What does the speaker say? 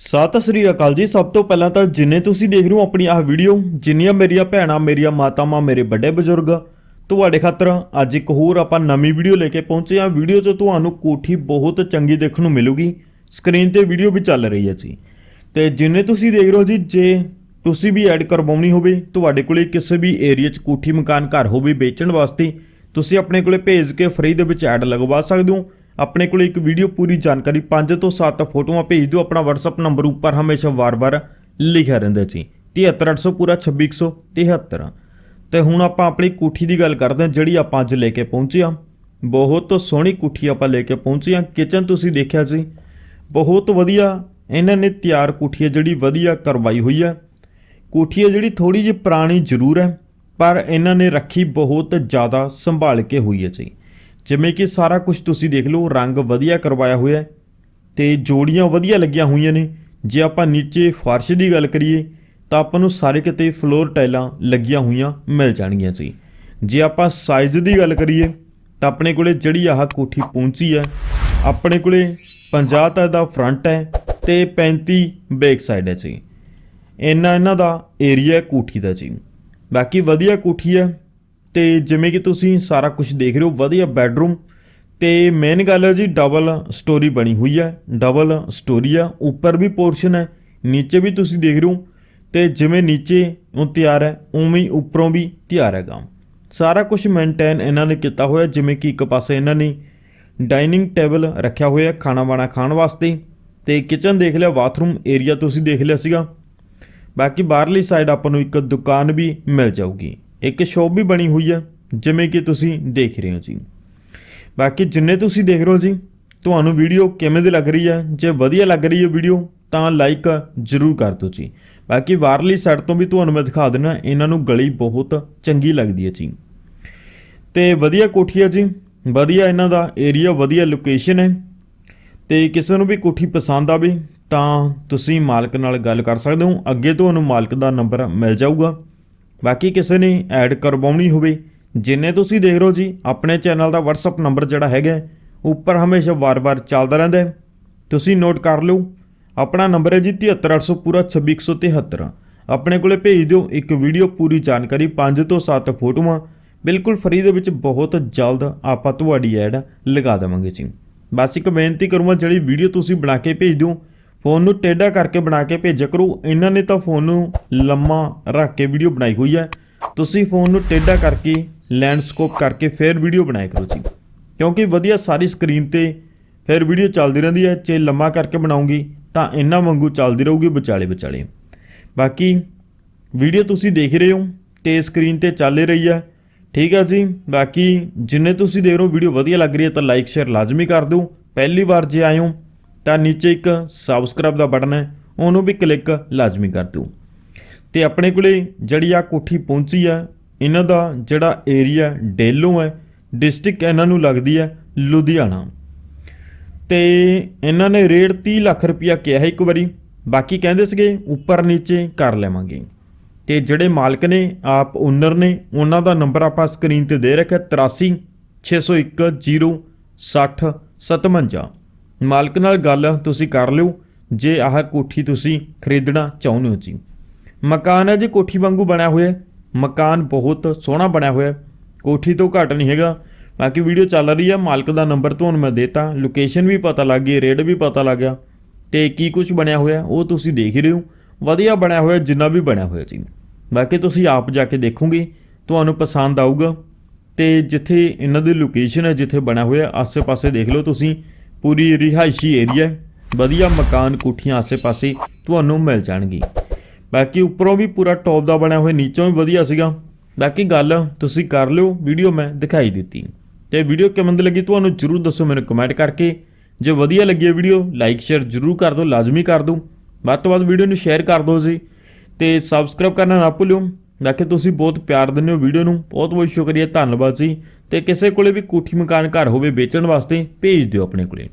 ਸਤਿ ਸ੍ਰੀ ਅਕਾਲ ਜੀ। ਸਭ ਤੋਂ ਪਹਿਲਾਂ ਤਾਂ ਜਿੰਨੇ ਤੁਸੀਂ ਦੇਖ ਰਹੇ ਹੋ ਆਪਣੀ ਆਹ ਵੀਡੀਓ, ਜਿੰਨੀਆਂ ਮੇਰੀਆਂ ਭੈਣਾਂ, ਮੇਰੀਆਂ ਮਾਤਾਵਾਂ, ਮੇਰੇ ਵੱਡੇ ਬਜ਼ੁਰਗ, ਤੁਹਾਡੇ ਖਾਤਰ ਅੱਜ ਇੱਕ ਹੋਰ ਆਪਾਂ ਨਵੀਂ ਵੀਡੀਓ ਲੈ ਕੇ ਪਹੁੰਚੇ ਹਾਂ। ਵੀਡੀਓ 'ਚ ਤੁਹਾਨੂੰ ਕੋਠੀ ਬਹੁਤ ਚੰਗੀ ਦੇਖਣ ਨੂੰ ਮਿਲੂਗੀ। ਸਕਰੀਨ ਤੇ ਵੀਡੀਓ ਵੀ ਚੱਲ ਰਹੀ ਹੈ ਜੀ। ਤੇ ਜਿੰਨੇ ਤੁਸੀਂ ਦੇਖ ਰਹੇ ਹੋ ਜੀ, ਜੇ ਤੁਸੀਂ ਵੀ ਐਡ ਕਰਵਾਉਣੀ ਹੋਵੇ, ਤੁਹਾਡੇ ਕੋਲੇ ਕਿਸੇ ਵੀ ਏਰੀਆ 'ਚ ਕੋਠੀ ਮਕਾਨ ਘਰ ਹੋਵੇ ਵੇਚਣ ਵਾਸਤੇ, ਤੁਸੀਂ ਆਪਣੇ ਕੋਲੇ ਭੇਜ ਕੇ ਫ੍ਰੀ ਦੇ ਵਿੱਚ ਐਡ ਲਗਵਾ ਸਕਦੇ ਹੋ। ਆਪਣੇ ਕੋਲ ਇੱਕ ਵੀਡੀਓ ਪੂਰੀ ਜਾਣਕਾਰੀ 5 ਤੋਂ 7 ਫੋਟੋਆਂ ਭੇਜ ਦਿਓ, ਆਪਣਾ WhatsApp ਨੰਬਰ ਉੱਪਰ ਹਮੇਸ਼ਾ ਵਾਰ-ਵਾਰ ਲਿਖਿਆ ਰਹਿੰਦਾ ਜੀ। 73800 ਪੂਰਾ 2673 ਤੇ ਹੁਣ ਆਪਾਂ ਆਪਣੀ ਕੋਠੀ ਦੀ ਗੱਲ ਕਰਦੇ ਹਾਂ, ਜਿਹੜੀ ਆਪਾਂ ਅੱਜ ਲੈ ਕੇ ਪਹੁੰਚੇ ਹਾਂ। ਬਹੁਤ ਸੋਹਣੀ ਕੋਠੀ ਆਪਾਂ ਲੈ ਕੇ ਪਹੁੰਚੇ ਹਾਂ। ਕਿਚਨ ਤੁਸੀਂ ਦੇਖਿਆ ਸੀ। ਬਹੁਤ ਵਧੀਆ ਇਹਨਾਂ ਨੇ ਤਿਆਰ ਕੋਠੀ ਹੈ, ਜਿਹੜੀ ਵਧੀਆ ਕਰਵਾਈ ਹੋਈ ਹੈ। ਕੋਠੀ ਹੈ, ਜਿਹੜੀ ਥੋੜੀ ਜਿਹੀ ਪੁਰਾਣੀ ਜ਼ਰੂਰ ਹੈ, ਪਰ ਇਹਨਾਂ ਨੇ ਰੱਖੀ ਬਹੁਤ ਜ਼ਿਆਦਾ ਸੰਭਾਲ ਕੇ ਹੋਈ ਹੈ ਜੀ। ਜਿਵੇਂ ਕਿ ਸਾਰਾ ਕੁਝ ਤੁਸੀਂ ਦੇਖ ਲਓ, ਰੰਗ ਵਧੀਆ ਕਰਵਾਇਆ ਹੋਇਆ ਹੈ ਤੇ ਜੋੜੀਆਂ ਵਧੀਆ ਲੱਗੀਆਂ ਹੋਈਆਂ ਨੇ। ਜੇ ਆਪਾਂ ਨੀਚੇ ਫਰਸ਼ ਦੀ ਗੱਲ ਕਰੀਏ, ਤਾਂ ਆਪਾਂ ਨੂੰ ਸਾਰੇ ਕਿਤੇ ਫਲੋਰ ਟਾਈਲਾਂ ਲੱਗੀਆਂ ਹੋਈਆਂ ਮਿਲ ਜਾਣਗੀਆਂ ਜੀ ਜੇ ਆਪਾਂ ਸਾਈਜ਼ ਦੀ ਗੱਲ ਕਰੀਏ, ਤਾਂ ਆਪਣੇ ਕੋਲੇ ਜਿਹੜੀ ਆਹ ਕੋਠੀ ਪਹੁੰਚੀ ਹੈ, ਆਪਣੇ ਕੋਲੇ 50 ਤਾਂ ਦਾ ਫਰੰਟ ਹੈ ਤੇ 35 ਬੈਕ ਸਾਈਡ ਹੈ ਜੀ। ਇੰਨਾ ਇਹਨਾਂ ਦਾ ਏਰੀਆ ਕੋਠੀ ਦਾ ਜੀ। ਬਾਕੀ ਵਧੀਆ ਕੋਠੀ ਹੈ ਤੇ ਜਿਵੇਂ ਕਿ ਤੁਸੀਂ ਸਾਰਾ ਕੁਝ ਦੇਖ ਰਹੇ ਹੋ, ਵਧੀਆ ਬੈੱਡਰੂਮ ਤੇ ਮੇਨ ਗੱਲ ਹੈ ਜੀ ਡਬਲ ਸਟੋਰੀ ਬਣੀ ਹੋਈ ਹੈ ਡਬਲ ਸਟੋਰੀ ਆ, ਉੱਪਰ ਵੀ ਪੋਰਸ਼ਨ ਹੈ, ਨੀਚੇ ਵੀ ਤੁਸੀਂ ਦੇਖ ਰਹੇ ਹੋ ਤੇ ਜਿਵੇਂ ਨੀਚੇ ਉਹ ਤਿਆਰ ਹੈ, ਉਵੇਂ ਹੀ ਉੱਪਰੋਂ ਵੀ ਤਿਆਰ ਹੈਗਾ। ਸਾਰਾ ਕੁਝ ਮੇਨਟੇਨ ਇਹਨਾਂ ਨੇ ਕੀਤਾ ਹੋਇਆ, ਜਿਵੇਂ ਕਿ ਇੱਕ ਪਾਸੇ ਇਹਨਾਂ ਨੇ ਡਾਈਨਿੰਗ ਟੇਬਲ ਰੱਖਿਆ ਹੋਇਆ ਖਾਣਾ ਬਾਣਾ ਖਾਣ ਵਾਸਤੇ ਤੇ ਕਿਚਨ ਦੇਖ ਲਿਆ ਬਾਥਰੂਮ ਏਰੀਆ ਤੁਸੀਂ ਦੇਖ ਲਿਆ ਸੀਗਾ। ਬਾਕੀ ਬਾਹਰਲੀ ਸਾਈਡ ਆਪਾਂ ਨੂੰ ਇੱਕ ਦੁਕਾਨ ਵੀ ਮਿਲ ਜਾਊਗੀ। ਇੱਕ ਸ਼ੋਪ ਵੀ ਬਣੀ ਹੋਈ ਹੈ ਜਿਵੇਂ ਕਿ ਤੁਸੀਂ ਦੇਖ ਰਹੇ ਹੋ ਜੀ। ਬਾਕੀ ਜਿੰਨੇ ਤੁਸੀਂ ਦੇਖ ਰਹੇ ਹੋ ਜੀ, ਤੁਹਾਨੂੰ ਵੀਡੀਓ ਕਿਵੇਂ ਦੀ ਲੱਗ ਰਹੀ ਹੈ ਜੇ ਵਧੀਆ ਲੱਗ ਰਹੀ ਹੈ ਵੀਡੀਓ ਤਾਂ ਲਾਈਕ ਜ਼ਰੂਰ ਕਰ ਦਿਓ ਜੀ। ਬਾਕੀ ਬਾਹਰਲੀ ਸਾਈਡ ਤੋਂ ਵੀ ਤੁਹਾਨੂੰ ਮੈਂ ਦਿਖਾ ਦਿੰਦਾ ਇਹਨਾਂ ਨੂੰ ਗਲੀ ਬਹੁਤ ਚੰਗੀ ਲੱਗਦੀ ਹੈ ਜੀ। ਤੇ ਵਧੀਆ ਕੋਠੀ ਹੈ ਜੀ, ਵਧੀਆ ਇਹਨਾਂ ਦਾ ਏਰੀਆ ਵਧੀਆ ਲੋਕੇਸ਼ਨ ਹੈ। ਤੇ ਕਿਸੇ ਨੂੰ ਵੀ ਕੋਠੀ ਪਸੰਦ ਆਵੇ, ਤਾਂ ਤੁਸੀਂ ਮਾਲਕ ਨਾਲ ਗੱਲ ਕਰ ਸਕਦੇ ਹੋ। ਅੱਗੇ ਤੁਹਾਨੂੰ ਮਾਲਕ ਦਾ ਨੰਬਰ ਮਿਲ ਜਾਊਗਾ। ਬਾਕੀ ਕਿਸੇ ਨੇ ਐਡ ਕਰਵਾਉਣੀ ਹੋਵੇ, ਜਿੰਨੇ ਤੁਸੀਂ ਦੇਖ ਰਹੇ ਹੋ ਜੀ, ਆਪਣੇ ਚੈਨਲ ਦਾ WhatsApp ਨੰਬਰ ਜਿਹੜਾ ਹੈਗਾ, ਉੱਪਰ ਹਮੇਸ਼ਾ ਵਾਰ-ਵਾਰ ਚੱਲਦਾ ਰਹਿੰਦਾ ਤੁਸੀਂ ਨੋਟ ਕਰ ਲਓ, ਆਪਣਾ ਨੰਬਰ ਹੈ ਜੀ 73800 ਪੂਰਾ 26173 ਆਪਣੇ ਕੋਲੇ ਭੇਜ ਦਿਓ, ਇੱਕ ਵੀਡੀਓ ਪੂਰੀ ਜਾਣਕਾਰੀ 5 ਤੋਂ 7 ਫੋਟੋਆਂ। ਬਿਲਕੁਲ ਫਰੀ ਦੇ ਵਿੱਚ ਬਹੁਤ ਜਲਦ ਆਪਾਂ ਤੁਹਾਡੀ ਐਡ ਲਗਾ ਦੇਵਾਂਗੇ ਜੀ। ਬਸ ਇੱਕ ਬੇਨਤੀ ਕਰੂੰਗਾ, ਜਿਹੜੀ ਵੀਡੀਓ ਤੁਸੀਂ ਬਣਾ ਕੇ ਭੇਜ ਦਿਓ ਫੋਨ ਨੂੰ ਟੇਢਾ ਕਰਕੇ ਬਣਾ ਕੇ ਭੇਜਿਆ ਕਰੋ। ਇਹਨਾਂ ਨੇ ਤਾਂ ਫੋਨ ਨੂੰ ਲੰਮਾ ਰੱਖ ਕੇ ਵੀਡੀਓ ਬਣਾਈ ਹੋਈ ਹੈ। ਤੁਸੀਂ ਫੋਨ ਨੂੰ ਟੇਢਾ ਕਰਕੇ ਲੈਂਡਸਕੇਪ ਕਰਕੇ ਫਿਰ ਵੀਡੀਓ ਬਣਾਇਆ ਕਰੋ ਜੀ। ਕਿਉਂਕਿ ਵਧੀਆ ਸਾਰੀ ਸਕਰੀਨ ਤੇ ਫਿਰ ਵੀਡੀਓ ਚੱਲਦੀ ਰਹਿੰਦੀ ਹੈ। ਜੇ ਲੰਮਾ ਕਰਕੇ ਬਣਾਉਂਗੀ ਤਾਂ ਇੰਨਾ ਵਾਂਗੂ ਚੱਲਦੀ ਰਹੂਗੀ ਵਿਚਾਲੇ ਵਿਚਾਲੇ। ਬਾਕੀ ਵੀਡੀਓ ਤੁਸੀਂ ਦੇਖ ਰਹੇ ਹੋ ਤੇ ਸਕਰੀਨ ਤੇ ਚੱਲ ਹੀ ਰਹੀ ਹੈ। ਠੀਕ ਹੈ ਜੀ। ਬਾਕੀ ਜਿੰਨੇ ਤੁਸੀਂ ਦੇਖ ਰਹੇ ਹੋ ਵੀਡੀਓ ਵਧੀਆ ਲੱਗ ਰਹੀ ਹੈ ਤਾਂ ਲਾਈਕ, ਸ਼ੇਅਰ ਲਾਜ਼ਮੀ ਕਰ ਦਿਓ। ਪਹਿਲੀ ਵਾਰ ਜੇ ਆਇਓ ਤਾਂ ਨੀਚੇ ਇੱਕ ਸਬਸਕ੍ਰਾਈਬ ਦਾ ਬਟਨ ਹੈ, ਉਹਨੂੰ ਵੀ ਕਲਿੱਕ ਲਾਜ਼ਮੀ ਕਰ ਦਿਓ। ਤੇ ਆਪਣੇ ਕੋਲੇ ਜਿਹੜੀ ਆ ਕੋਠੀ ਪਹੁੰਚੀ ਆ, ਇਹਨਾਂ ਦਾ ਜਿਹੜਾ ਏਰੀਆ ਡੇਲੋ ਹੈ ਡਿਸਟ੍ਰਿਕਟ ਇਹਨਾਂ ਨੂੰ ਲੱਗਦੀ ਹੈ ਲੁਧਿਆਣਾ। ਤੇ ਇਹਨਾਂ ਨੇ ਰੇਟ 30 ਲੱਖ ਰੁਪਇਆ ਕਿਹਾ ਹੈ ਇੱਕ ਵਾਰੀ, ਬਾਕੀ ਕਹਿੰਦੇ ਸੀਗੇ ਉੱਪਰ ਨੀਚੇ ਕਰ ਲੈਵਾਂਗੇ। ਤੇ ਜਿਹੜੇ ਮਾਲਕ ਨੇ, ਆਪ ਓਨਰ ਨੇ, ਉਹਨਾਂ ਦਾ ਨੰਬਰ ਆਪਾਂ ਸਕਰੀਨ ਤੇ ਦੇ ਰੱਖਿਆ 83 601 060 57 ਮਾਲਕ ਨਾਲ ਗੱਲ ਤੁਸੀਂ ਕਰ ਲਿਓ, ਜੇ ਆਹ ਕੋਠੀ ਤੁਸੀਂ ਖਰੀਦਣਾ ਚਾਹੁੰਦੇ ਹੋ ਜੀ। ਮਕਾਨ ਹੈ ਜੀ ਕੋਠੀ ਵਾਂਗੂ ਬਣਿਆ ਹੋਇਆ ਮਕਾਨ ਬਹੁਤ ਸੋਹਣਾ ਬਣਿਆ ਹੋਇਆ ਕੋਠੀ ਤੋਂ ਘੱਟ ਨਹੀਂ ਹੈਗਾ। ਬਾਕੀ ਵੀਡੀਓ ਚੱਲ ਰਹੀ ਹੈ ਮਾਲਕ ਦਾ ਨੰਬਰ ਤੁਹਾਨੂੰ ਮੈਂ ਦੇਤਾ, ਲੋਕੇਸ਼ਨ ਵੀ ਪਤਾ ਲੱਗ ਗਈ, ਰੇਟ ਵੀ ਪਤਾ ਲੱਗ ਗਿਆ, ਤੇ ਕੀ ਕੁਝ ਬਣਿਆ ਹੋਇਆ ਉਹ ਤੁਸੀਂ ਦੇਖ ਹੀ ਰਹੇ ਹੋ। ਵਧੀਆ ਬਣਿਆ ਹੋਇਆ, ਜਿੰਨਾ ਵੀ ਬਣਿਆ ਹੋਇਆ ਜੀ। ਬਾਕੀ ਤੁਸੀਂ ਆਪ ਜਾ ਕੇ ਦੇਖੋਗੇ, ਤੁਹਾਨੂੰ ਪਸੰਦ ਆਊਗਾ, ਤੇ ਜਿੱਥੇ ਇਹਨਾਂ ਦੀ ਲੋਕੇਸ਼ਨ ਹੈ, ਜਿੱਥੇ ਬਣਿਆ ਹੋਇਆ, ਆਸੇ-ਪਾਸੇ ਦੇਖ ਲਓ ਤੁਸੀਂ ਪੂਰੀ ਰਿਹਾਇਸ਼ੀ ਏਰੀਆ ਵਧੀਆ ਮਕਾਨ ਕੋਠੀਆਂ ਆਸੇ-ਪਾਸੇ ਤੁਹਾਨੂੰ ਮਿਲ ਜਾਣਗੀ। ਬਾਕੀ ਉੱਪਰੋਂ ਵੀ ਪੂਰਾ ਟੌਪ ਦਾ ਬਣਿਆ ਹੋਇਆ, ਨੀਚੋਂ ਵੀ ਵਧੀਆ ਸੀਗਾ। ਬਾਕੀ ਗੱਲ ਤੁਸੀਂ ਕਰ ਲਿਓ ਵੀਡੀਓ ਮੈਂ ਦਿਖਾਈ ਦਿੱਤੀ। ਤੇ ਵੀਡੀਓ ਕਿਵੇਂ ਦੀ ਲੱਗੀ ਤੁਹਾਨੂੰ ਜਰੂਰ ਦੱਸੋ ਮੈਨੂੰ ਕਮੈਂਟ ਕਰਕੇ। ਜੇ ਵਧੀਆ ਲੱਗੀ ਹੈ ਵੀਡੀਓ ਲਾਈਕ ਸ਼ੇਅਰ ਜਰੂਰ ਕਰ ਦਿਓ, ਲਾਜ਼ਮੀ ਕਰ ਦਿਓ। ਵੱਧ ਤੋਂ ਵੱਧ ਵੀਡੀਓ ਨੂੰ ਸ਼ੇਅਰ ਕਰ ਦਿਓ ਜੀ। ਤੇ ਸਬਸਕ੍ਰਾਈਬ ਕਰਨਾ ਨਾ ਭੁੱਲਿਓ। ਬਾਕੀ ਤੁਸੀਂ ਬਹੁਤ ਪਿਆਰ ਦਿੰਦੇ ਹੋ ਵੀਡੀਓ ਨੂੰ, ਬਹੁਤ ਬਹੁਤ ਸ਼ੁਕਰੀਆ, ਧੰਨਵਾਦ ਜੀ। ਤੇ ਕਿਸੇ ਕੋਲੇ ਵੀ ਕੋਠੀ ਮਕਾਨ ਘਰ ਹੋਵੇ ਵੇਚਣ ਵਾਸਤੇ, ਭੇਜ ਦਿਓ ਆਪਣੇ ਕੋਲੇ।